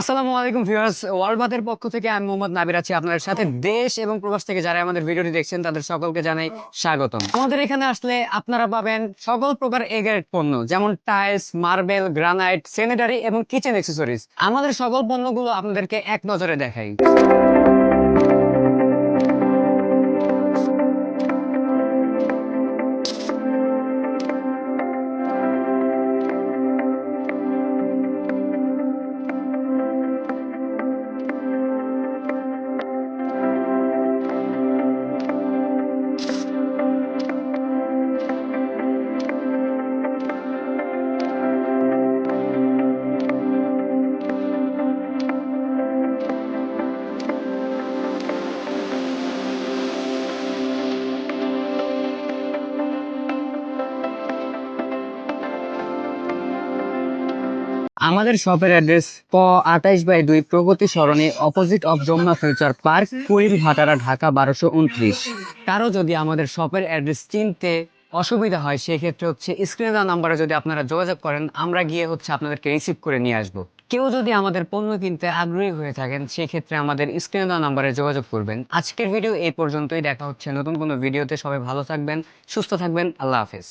আসসালামু আলাইকুম ভিউয়ার্স ওয়ালবাদের পক্ষ থেকে আমি মোহাম্মদ নাবির আছি আপনাদের সাথে দেশ এবং প্রবাস থেকে যারা আমাদের ভিডিওটি দেখছেন, তাদের সকলকে জানাই স্বাগতম। আমাদের এখানে আসলে আপনারা পাবেন সকল প্রকার এগ্রেড পণ্য, যেমন টাইলস, মার্বেল, গ্রানাইট, স্যানিটারি এবং কিচেন অ্যাক্সেসরিজ। আমাদের সকল পণ্যগুলো আপনাদেরকে এক নজরে দেখাই। আমাদের শপের অ্যাড্রেস প আঠাইশ বাই দুই Progoti Sarani opposite of Jamuna Future Park Kuril Bhatara, Dhaka বারোশো উনত্রিশ। কারও যদি আমাদের শপের অ্যাড্রেস চিনতে অসুবিধা হয়, সেক্ষেত্রে হচ্ছে স্ক্রিনে দেওয়া নাম্বারে যদি আপনারা যোগাযোগ করেন, আমরা গিয়ে হচ্ছে আপনাদেরকে রিসিভ করে নিয়ে আসব। কেউ যদি আমাদের পণ্য কিনতে আগ্রহী হয়ে থাকেন, সেক্ষেত্রে আমাদের স্ক্রিনে দেওয়া নাম্বারে যোগাযোগ করবেন। আজকের ভিডিও এই পর্যন্তই। দেখা হচ্ছে নতুন কোনো ভিডিওতে সবাই ভালো থাকবেন, সুস্থ থাকবেন। আল্লাহ হাফেজ।